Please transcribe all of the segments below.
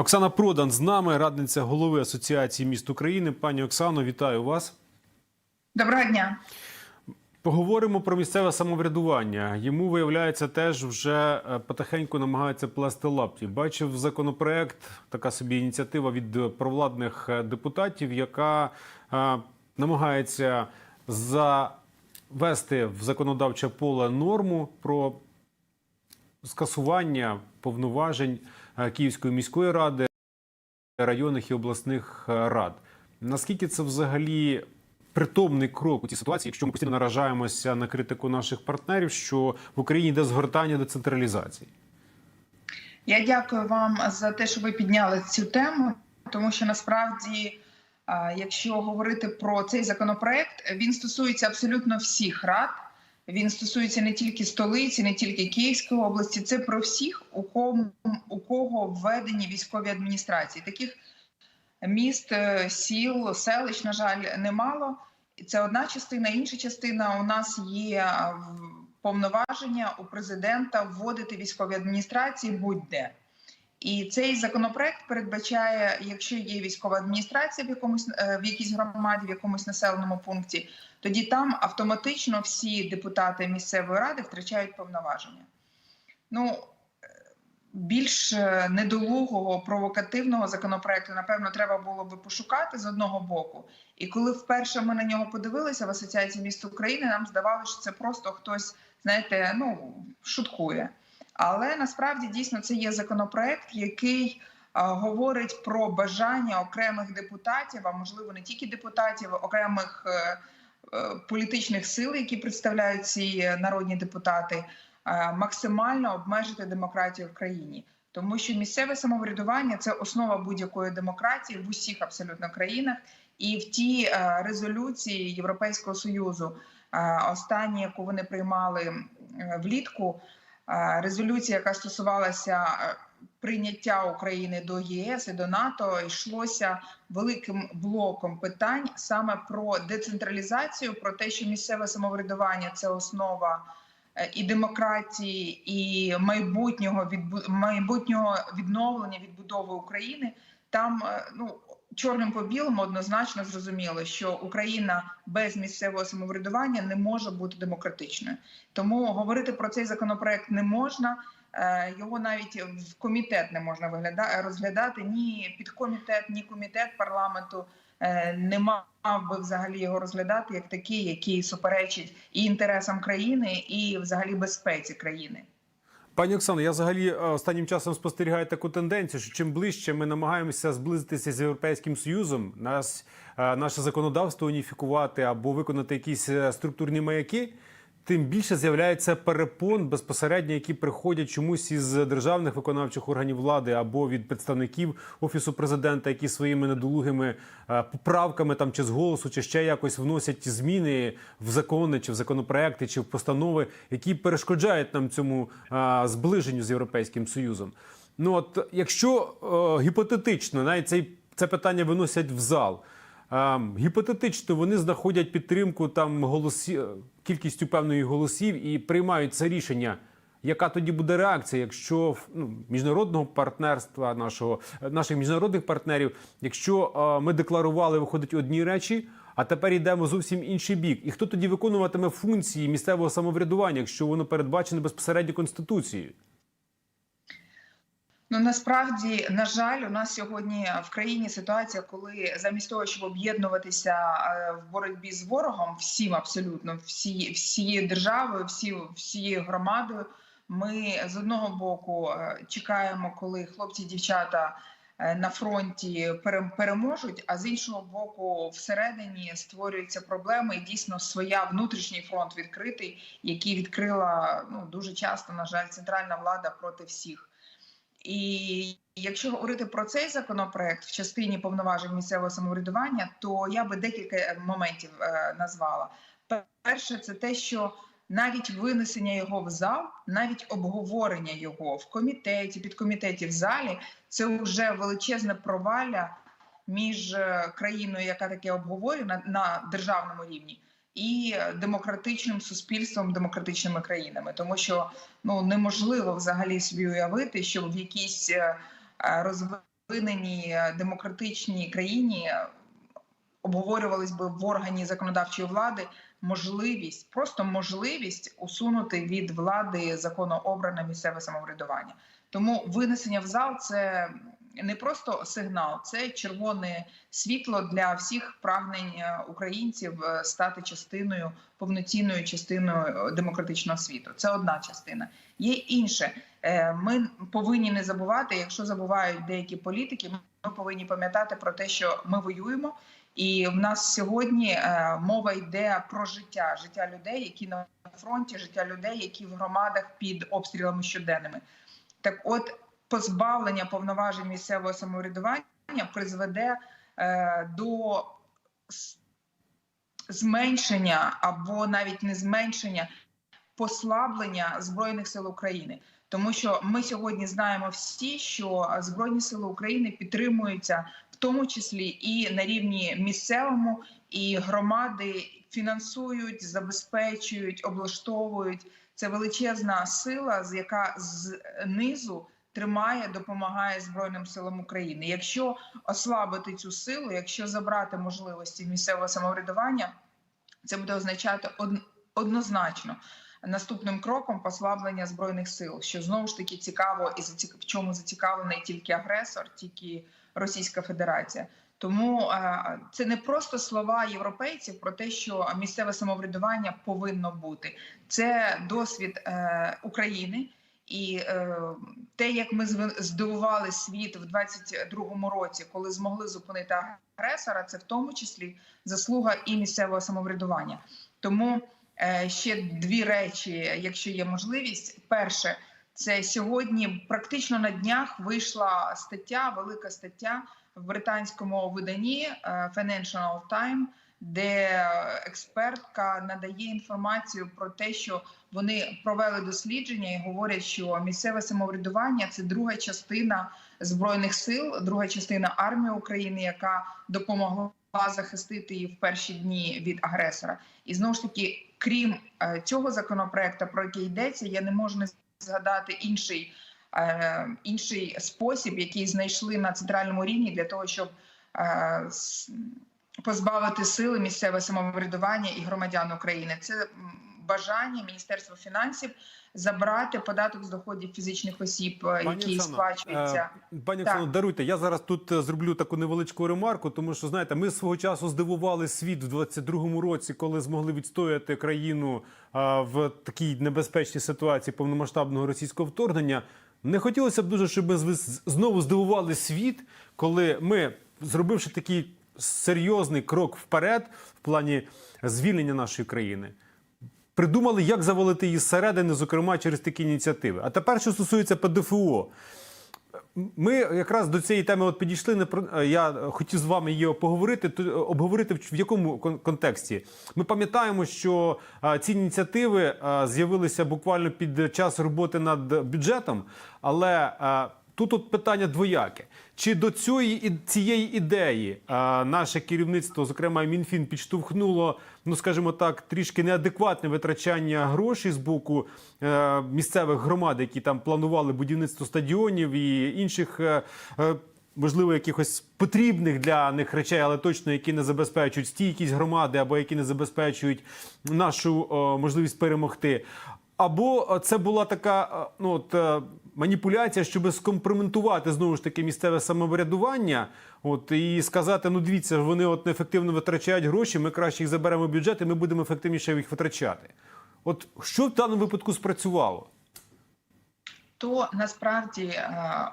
Оксана Продан з нами, радниця голови Асоціації міст України. Пані Оксано, вітаю вас. Доброго дня. Поговоримо про місцеве самоврядування. Йому виявляється, теж вже е, потихеньку намагаються плести лапті. Бачив законопроект, така собі ініціатива від провладних е, депутатів, яка е, намагається завести в законодавче поле норму про скасування повноважень Київської міської ради, районних і обласних е, рад. Наскільки це взагалі притомний крок у цій ситуації, якщо ми постійно наражаємося на критику наших партнерів, що в Україні йде згортання децентралізації? Я дякую вам за те, що ви підняли цю тему, тому що насправді, якщо говорити про цей законопроект, він стосується абсолютно всіх рад. Він стосується не тільки столиці, не тільки Київської області. Це про всіх, у кого у кого введені військові адміністрації. Таких міст, е, сіл, селищ, на жаль, немало. Це одна частина. Інша частина у нас є повноваження у президента вводити військові адміністрації будь-де. І цей законопроект передбачає, якщо є військова адміністрація в якомусь е, в якійсь громаді, в якомусь населеному пункті, тоді там автоматично всі депутати місцевої ради втрачають повноваження. Ну е, більш е, недолугого провокативного законопроекту, напевно, треба було би пошукати з одного боку. І коли вперше ми на нього подивилися в Асоціації міст України, нам здавалося, що це просто хтось, знаєте, ну шуткує. Але насправді дійсно це є законопроект, який говорить про бажання окремих депутатів, а можливо не тільки депутатів, окремих е, е, політичних сил, які представляють ці е, народні депутати, е, максимально обмежити демократію в країні. Тому що місцеве самоврядування це основа будь-якої демократії в усіх абсолютно країнах. І в тій е, резолюції Європейського союзу, е, останній, яку вони приймали е, влітку, е, резолюція, яка стосувалася е, прийняття України до ЄС і до НАТО, йшлося великим блоком питань саме про децентралізацію, про те, що місцеве самоврядування це основа е, і демократії, і майбутнього майбутнього відновлення відбудови України. Там е, ну чорним по білому однозначно зрозуміло, що Україна без місцевого самоврядування не може бути демократичною. Тому говорити про цей законопроект не можна. Е, Його навіть в комітет не можна вигляда- розглядати. Ні підкомітет, ні комітет парламенту е, не мав би взагалі його розглядати як такий, який суперечить і інтересам країни, і взагалі безпеці країни. Пані Оксано, я взагалі е, останнім часом спостерігаю таку тенденцію, що чим ближче ми намагаємося зблизитися з Європейським Союзом, нас, е, наше законодавство уніфікувати або виконати якісь е, структурні маяки, тим більше з'являється перепон безпосередньо, які приходять чомусь із державних виконавчих органів влади або від представників офісу президента, які своїми недолугими е, поправками там чи з голосу, чи ще якось вносять зміни в закони, чи в законопроекти, чи в постанови, які перешкоджають нам цьому е, зближенню з європейським союзом. Ну от якщо е, гіпотетично навіть цей це питання виносять в зал. Ем, гіпотетично вони знаходять підтримку там голосі... кількістю певної голосів і приймають це рішення. Яка тоді буде реакція, якщо ну, міжнародного партнерства нашого наших міжнародних партнерів, якщо е, ми декларували виходить одні речі, а тепер йдемо зовсім інший бік? І хто тоді виконуватиме функції місцевого самоврядування, якщо воно передбачене безпосередньо конституцією? Ну насправді, на жаль, у нас сьогодні в країні ситуація, коли замість того, щоб об'єднуватися е, в боротьбі з ворогом, всім абсолютно всі, всією державою, всі всією громадою, ми з одного боку е, чекаємо, коли хлопці, дівчата е, на фронті пере- переможуть, а з іншого боку, всередині створюються проблеми, і дійсно своя внутрішній фронт відкритий, який відкрила ну дуже часто, на жаль, центральна влада проти всіх. І якщо говорити про цей законопроект в частині повноважень місцевого самоврядування, то я би декілька моментів е, назвала. Перше, це те, що навіть винесення його в зал, навіть обговорення його в комітеті, підкомітеті в залі, це вже величезне провалля між е, країною, яка таке обговорює на, на державному рівні, і демократичним суспільством, демократичними країнами, тому що ну неможливо взагалі собі уявити, що в якійсь е, е, розвиненій е, демократичній країні обговорювались би в органі законодавчої влади можливість, просто можливість усунути від влади законообране місцеве самоврядування. Тому винесення в зал це не просто сигнал, це червоне світло для всіх прагнень е, українців е, стати частиною повноцінною частиною демократичного світу. Це одна частина. Є інше. Е, Ми повинні не забувати, якщо забувають деякі політики, ми повинні пам'ятати про те, що ми воюємо. І в нас сьогодні е, мова йде про життя, життя людей, які на фронті, життя людей, які в громадах під обстрілами щоденними. Так, от позбавлення повноважень місцевого самоврядування призведе е, до зменшення або навіть не зменшення послаблення збройних сил України. Тому що ми сьогодні знаємо всі, що збройні сили України підтримуються в тому числі і на рівні місцевому, і громади фінансують, забезпечують, облаштовують. Це величезна сила, з яка знизу тримає, допомагає Збройним силам України. Якщо ослабити цю силу, якщо забрати можливості місцевого самоврядування, це буде означати однозначно наступним кроком послаблення збройних сил, що знову ж таки цікаво і в чому зацікавлений тільки агресор, тільки Російська Федерація. Тому е, це не просто слова європейців про те, що місцеве самоврядування повинно бути. Це досвід е, України. І е, те, як ми здивували світ в 22-му році, коли змогли зупинити агресора, це в тому числі заслуга і місцевого самоврядування. Тому е, ще дві речі, якщо є можливість. Перше, це сьогодні практично на днях вийшла стаття, велика стаття в британському виданні е, Financial Times, де експертка надає інформацію про те, що вони провели дослідження і говорять, що місцеве самоврядування це друга частина збройних сил, друга частина армії України, яка допомогла захистити її в перші дні від агресора. І знову ж таки, крім е, цього законопроекту, про який йдеться, я не можу не згадати інший. е, Інший спосіб, який знайшли на центральному рівні для того, щоб е, позбавити сили місцеве самоврядування і громадян України, це бажання Міністерства фінансів забрати податок з доходів фізичних осіб, е, який сплачується. е, Пані Оксано, даруйте. Я зараз тут е, зроблю таку невеличку ремарку, тому що знаєте, ми свого часу здивували світ в 22-му році, коли змогли відстояти країну в такій небезпечній ситуації повномасштабного російського вторгнення. Не хотілося б дуже, щоб ми знову здивували світ, коли ми, зробивши такий серйозний крок вперед в плані звільнення нашої країни придумали, як завалити її зсередини, зокрема через такі ініціативи. А тепер, що стосується ПДФО, ми якраз до цієї теми от підійшли. Не про я хотів з вами її поговорити. обговорити в якому контексті. Ми пам'ятаємо, що ці ініціативи з'явилися буквально під час роботи над бюджетом, але тут от питання двояке. Чи до цієї, цієї ідеї а, наше керівництво, зокрема Мінфін, підштовхнуло, ну скажімо так, трішки неадекватне витрачання грошей з боку е, місцевих громад, які там планували будівництво стадіонів і інших. е, е, Можливо, якихось потрібних для них речей, але точно які не забезпечують стійкість громади або які не забезпечують нашу е, можливість перемогти. Або е, це була така е, ну, от, е, маніпуляція, щоб скомпроментувати знову ж таки місцеве самоврядування, от і сказати: ну дивіться, вони от неефективно витрачають гроші. Ми краще їх заберемо в бюджет, і ми будемо ефективніше їх витрачати. От що в даному випадку спрацювало? то насправді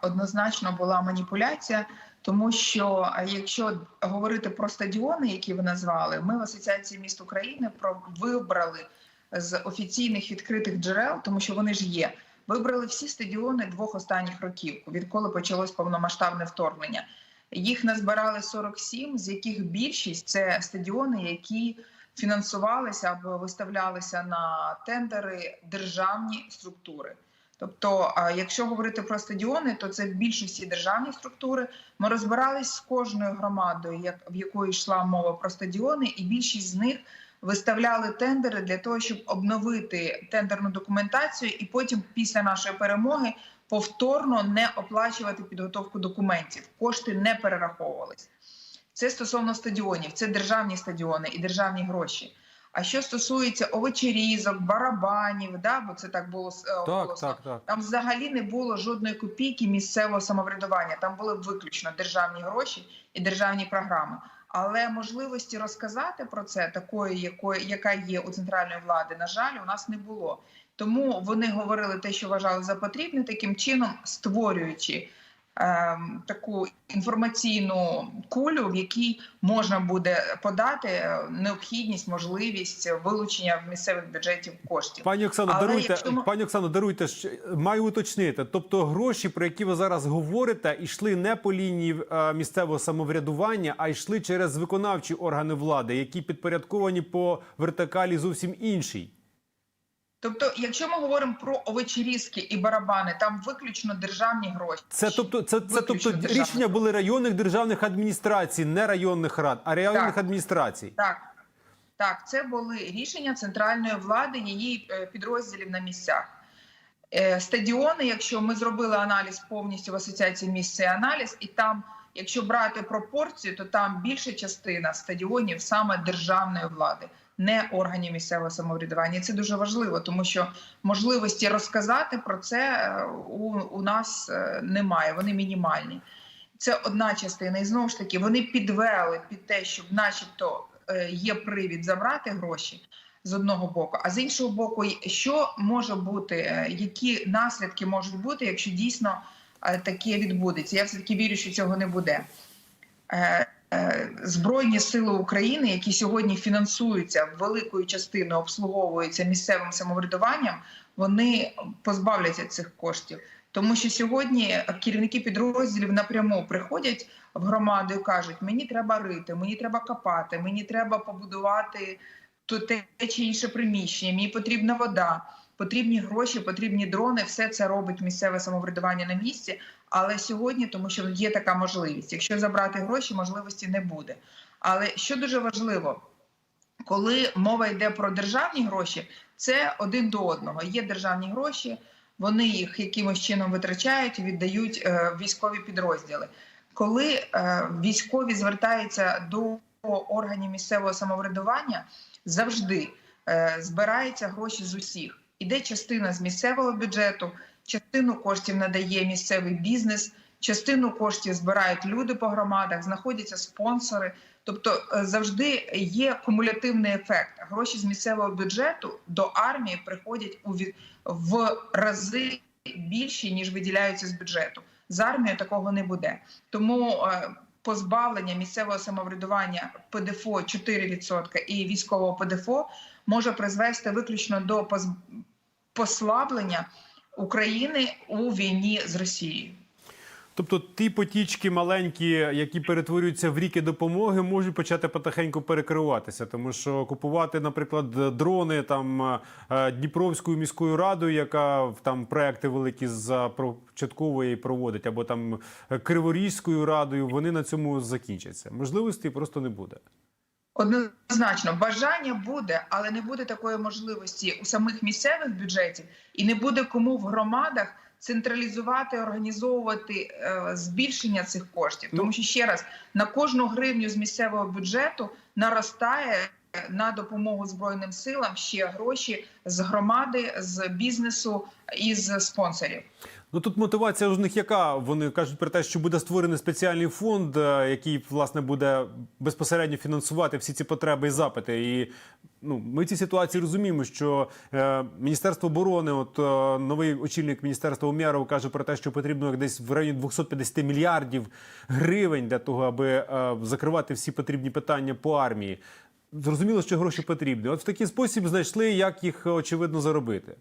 однозначно була маніпуляція, тому що якщо говорити про стадіони, які ви назвали, ми в Асоціації міст України вибрали з офіційних відкритих джерел, тому що вони ж є. Вибрали всі стадіони двох останніх років, відколи почалось повномасштабне вторгнення. Їх назбирали 47, з яких більшість це стадіони, які фінансувалися або виставлялися на тендери державні структури. Тобто, якщо говорити про стадіони, то це в більшості державні структури. Ми розбирались з кожною громадою, як в якої йшла мова про стадіони, і більшість з них виставляли тендери для того, щоб обновити тендерну документацію, і потім, після нашої перемоги, повторно не оплачувати підготовку документів. Кошти не перераховувались. Це стосовно стадіонів, це державні стадіони і державні гроші. А що стосується овочерізок, барабанів, да, бо це так було е, Так, так, так. там взагалі не було жодної копійки місцевого самоврядування. Там були виключно державні гроші і державні програми. Але можливості розказати про це, такої, якої яка є у центральної влади, на жаль, у нас не було. Тому вони говорили те, що вважали за потрібне, таким чином створюючи таку інформаційну кулю, в якій можна буде подати е, необхідність, можливість вилучення в місцевих бюджетів коштів. Пані Оксано, Але даруйте, якщо пані Оксано, даруйте маю уточнити. Тобто, гроші, про які ви зараз говорите, йшли не по лінії е, місцевого самоврядування, а йшли через виконавчі органи влади, які підпорядковані по вертикалі зовсім іншій. Тобто, якщо ми говоримо про овочерізки і барабани, там виключно державні гроші. Це тобто, це, це тобто рішення були районних державних адміністрацій, не районних рад, а районних Так. адміністрацій. Так, так, це були рішення центральної влади, її е, підрозділів на місцях. Е, Стадіони, якщо ми зробили аналіз повністю в асоціації місць цей аналіз, і там, якщо брати пропорцію, то там більша частина стадіонів саме державної влади, не органів місцевого самоврядування. І це дуже важливо, тому що можливості розказати про це е, у, у нас е, немає. Вони мінімальні. Це одна частина, і знову ж таки вони підвели під те, щоб, начебто, е, є привід забрати гроші з одного боку, а з іншого боку, що може бути, які наслідки можуть бути, якщо дійсно таке відбудеться. Я все таки вірю, що цього не буде. Е, Збройні сили України, які сьогодні фінансуються великою частиною, обслуговуються місцевим самоврядуванням, вони позбавляться цих коштів. Тому що сьогодні керівники підрозділів напряму приходять в громаду і кажуть: мені треба рити, мені треба копати, мені треба побудувати те чи інше приміщення, мені потрібна вода, потрібні гроші, потрібні дрони. Все це робить місцеве самоврядування на місці. Але сьогодні, тому що є така можливість, якщо забрати гроші, можливості не буде. Але що дуже важливо, коли мова йде про державні гроші, це один до одного. Є державні гроші, вони їх якимось чином витрачають віддають е, військові підрозділи. Коли е, військові звертаються до органів місцевого самоврядування, завжди е, збираються гроші з усіх. Іде частина з місцевого бюджету, частину коштів надає місцевий бізнес, частину коштів збирають люди по громадах, знаходяться спонсори. Тобто е, завжди є кумулятивний ефект. Гроші з місцевого бюджету до армії приходять у в рази більші ніж виділяються з бюджету. З армією такого не буде. Тому е, позбавлення місцевого самоврядування ПДФО 4% і військового ПДФО може призвести виключно до послаблення України у війні з Росією. Тобто ті потічки маленькі, які перетворюються в ріки допомоги, можуть почати потихеньку перекриватися, тому що купувати, наприклад, дрони там е, Дніпровською міською радою, яка там проекти великі започатковує і проводить, або там Криворізькою радою, вони на цьому закінчаться. Можливості просто не буде. Однозначно, бажання буде, але не буде такої можливості у самих місцевих бюджетів, і не буде кому в громадах централізувати, організовувати е, збільшення цих коштів. Ну. Тому що ще раз на кожну гривню з місцевого бюджету наростає на допомогу збройним силам ще гроші з громади, з бізнесу і з спонсорів. Ну тут мотивація у них яка? Вони кажуть про те, що буде створений спеціальний фонд, е, який власне буде безпосередньо фінансувати всі ці потреби і запити. І ну ми в цій ситуації розуміємо, що е, Міністерство оборони, от е, новий очільник міністерства Умяров каже про те, що потрібно десь в районі 250 мільярдів гривень для того, аби е, закривати всі потрібні питання по армії. Зрозуміло, що гроші потрібні. От в такий спосіб знайшли, як їх очевидно заробити.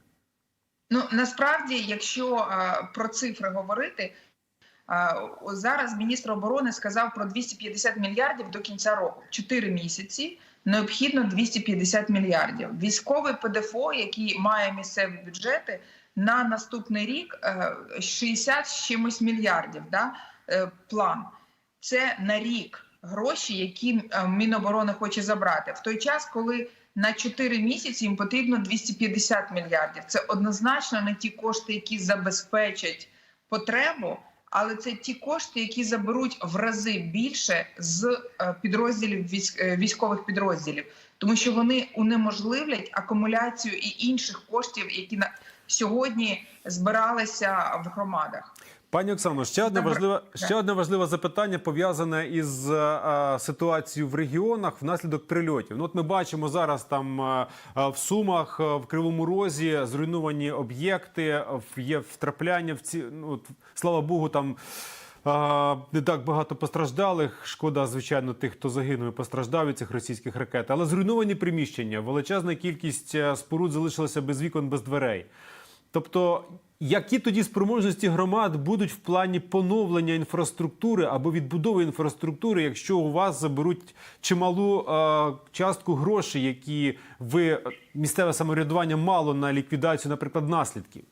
Ну насправді, якщо е, про цифри говорити, е, зараз міністр оборони сказав про 250 мільярдів до кінця року. Чотири місяці необхідно 250 мільярдів. Військовий ПДФО, який має місцеві бюджети, на наступний рік е, 60 з чимось мільярдів. Да? е, План це на рік гроші, які е, Міноборони хоче забрати в той час, коли на 4 місяці їм потрібно 250 мільярдів. Це однозначно не ті кошти, які забезпечать потребу, але це ті кошти, які заберуть в рази більше з е, підрозділів е, військових підрозділів, тому що вони унеможливлять акумуляцію і інших коштів, які на сьогодні збиралися в громадах. Пані Оксано, ще одне важливе ще одне важливе запитання пов'язане із е, ситуацією в регіонах внаслідок прильотів. Ну, от ми бачимо зараз там е, е, в Сумах, е, в Кривому Розі зруйновані об'єкти, е, в- є втрапляння в ці. Ну, от, слава Богу, там. е, Не так багато постраждалих. Шкода, звичайно, тих, хто загинув і постраждав від цих російських ракет. Але зруйновані приміщення, величезна кількість е, споруд залишилася без вікон, без дверей. Тобто, які тоді спроможності громад будуть в плані поновлення інфраструктури або відбудови інфраструктури, якщо у вас заберуть чималу е, частку грошей, які ви місцеве самоврядування мало на ліквідацію, наприклад, наслідків?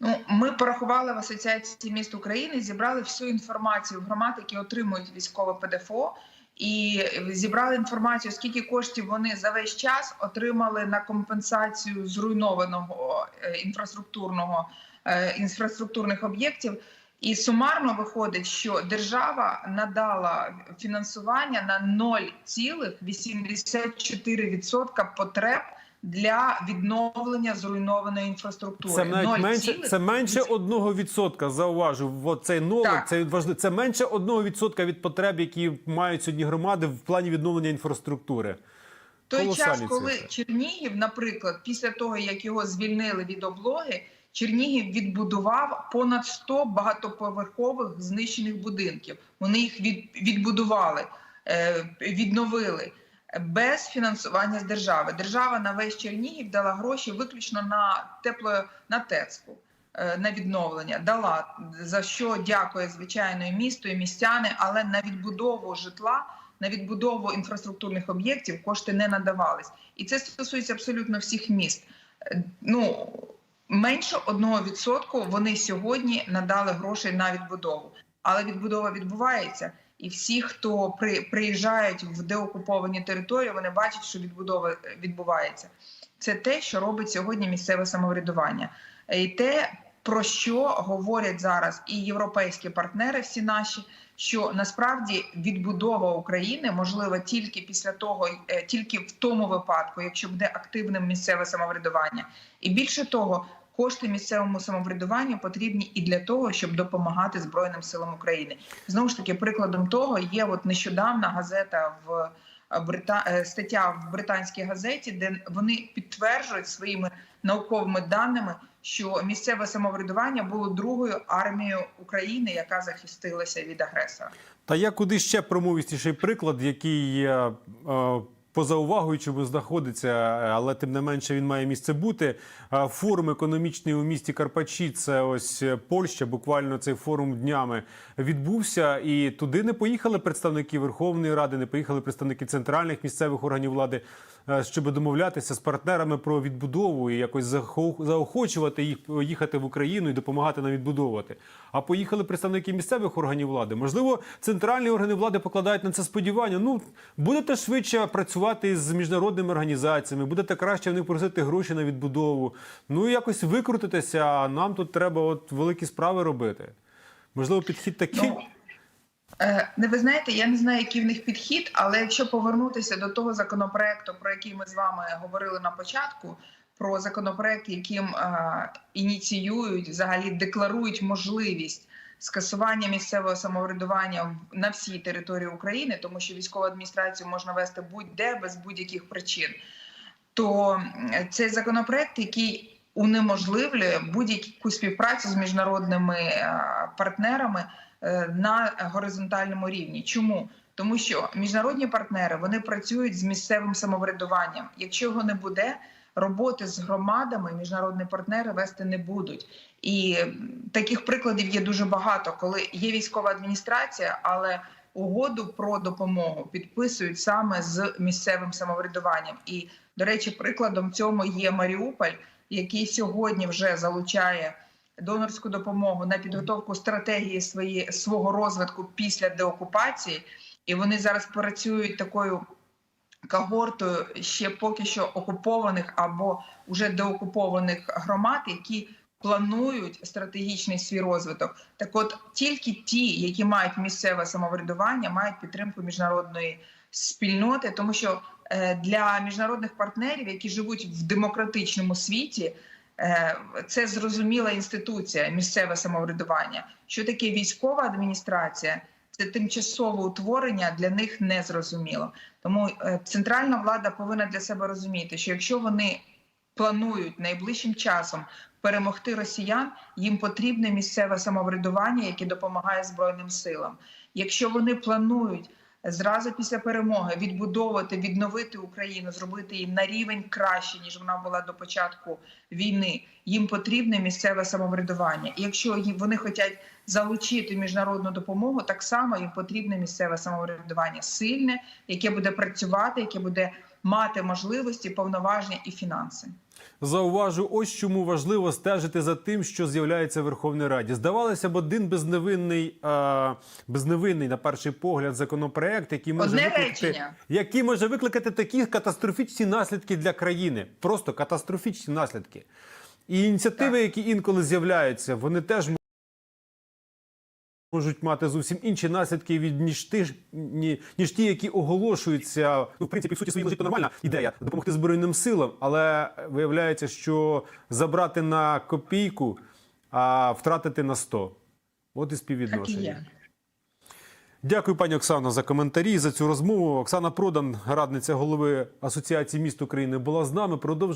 Ну, ми порахували в Асоціації міст України, зібрали всю інформацію громад, які отримують військове ПДФО, і зібрали інформацію, скільки коштів вони за весь час отримали на компенсацію зруйнованого е, інфраструктурного е, інфраструктурних об'єктів. І сумарно виходить, що держава надала фінансування на 0,84% потреб для відновлення зруйнованої інфраструктури. Це навіть менше, 0,84%. це менше одного відсотка. Зауважу, от цей нолик, Так. це важливо. Це менше одного відсотка від потреб, які мають сьогодні громади в плані відновлення інфраструктури. той час, коли цифри. Чернігів, наприклад, після того як його звільнили від облоги, Чернігів відбудував понад 100 багатоповерхових знищених будинків. Вони їх від, відбудували, е, відновили без фінансування з держави. Держава на весь Чернігів дала гроші виключно на тепло на ТЕЦку. е, На відновлення дала за що дякує звичайно і місто, і містяни, але на відбудову житла на відбудову інфраструктурних об'єктів кошти не надавались, і це стосується абсолютно всіх міст. Е, Ну менше одного відсотку вони сьогодні надали грошей на відбудову, але відбудова відбувається. І всі, хто при, приїжджають в деокуповані території, вони бачать, що відбудова е, відбувається. Це те, що робить сьогодні місцеве самоврядування, і те, про що говорять зараз і європейські партнери, всі наші, що насправді відбудова України можлива тільки після того, е, тільки в тому випадку, якщо буде активним місцеве самоврядування, і більше того. Кошти місцевому самоврядуванню потрібні і для того, щоб допомагати Збройним силам України. Знову ж таки, прикладом того є от нещодавна газета в е, Брита... е, стаття в британській газеті, де вони підтверджують своїми науковими даними, що місцеве самоврядування було другою армією України, яка захистилася від агресора. Та я куди ще промовистіший приклад, який е, поза увагою чому знаходиться, е, але тим не менше він має місце бути. Е, Форум економічний у місті Карпачі, це ось е, Польща. Буквально цей форум днями відбувся, і туди не поїхали представники Верховної Ради, не поїхали представники центральних місцевих органів влади, щоб домовлятися з партнерами про відбудову і якось заохочувати їх їхати в Україну і допомагати нам відбудовувати. А поїхали представники місцевих органів влади. Можливо, центральні органи влади покладають на це сподівання. Ну будете швидше працювати з міжнародними організаціями, будете краще в них просити гроші на відбудову. Ну і якось викрутитися. А нам тут треба от великі справи робити. Можливо, підхід такий. Ну, е, не ви знаєте, я не знаю, який в них підхід, але якщо повернутися до того законопроекту, про який ми з вами говорили на початку, про законопроект, яким е, ініціюють, взагалі декларують можливість скасування місцевого самоврядування на всій території України, тому що військову адміністрацію можна вести будь-де без будь-яких причин, то цей законопроект, який унеможливлює будь-яку співпрацю з міжнародними е, партнерами е, на горизонтальному рівні. Чому? Тому що міжнародні партнери вони працюють з місцевим самоврядуванням. Якщо його не буде, роботи з громадами міжнародні партнери вести не будуть. І таких прикладів є дуже багато, коли є військова адміністрація, але угоду про допомогу підписують саме з місцевим самоврядуванням. І, до речі, прикладом цьому є Маріуполь, який сьогодні вже залучає донорську допомогу на підготовку стратегії свої, свого розвитку після деокупації, і вони зараз працюють такою когортою ще поки що окупованих або вже деокупованих громад, які планують стратегічний свій розвиток. Так, от тільки ті, які мають місцеве самоврядування, мають підтримку міжнародної спільноти, тому що е, для міжнародних партнерів, які живуть в демократичному світі, е, це зрозуміла інституція місцеве самоврядування. Що таке військова адміністрація? Це тимчасове утворення для них не зрозуміло. Тому е, центральна влада повинна для себе розуміти, що якщо вони планують найближчим часом перемогти росіян, їм потрібне місцеве самоврядування, яке допомагає збройним силам. Якщо вони планують зразу після перемоги відбудовувати, відновити Україну, зробити її на рівень краще ніж вона була до початку війни, їм потрібне місцеве самоврядування. І якщо вони хочуть залучити міжнародну допомогу, так само їм потрібне місцеве самоврядування сильне, яке буде працювати, яке буде мати можливості, повноваження і фінанси. Зауважу, ось чому важливо стежити за тим, що з'являється в Верховній Раді. Здавалося б, один безневинний, а, безневинний на перший погляд законопроект, який може Одне викликати, речення. який може викликати такі катастрофічні наслідки для країни. Просто катастрофічні наслідки. І ініціативи, які інколи з'являються, вони теж можуть мати зовсім інші наслідки від ніж ті, ні, ніж ті, які оголошуються. Ну, в принципі, в суті своїй лежить то нормальна ідея допомогти збройним силам, але виявляється, що забрати на копійку, а втратити на 100. От і співвідношення. Дякую, пані Оксано, за коментарі за цю розмову. Оксана Продан, радниця голови Асоціації міст України, була з нами. Продовжує.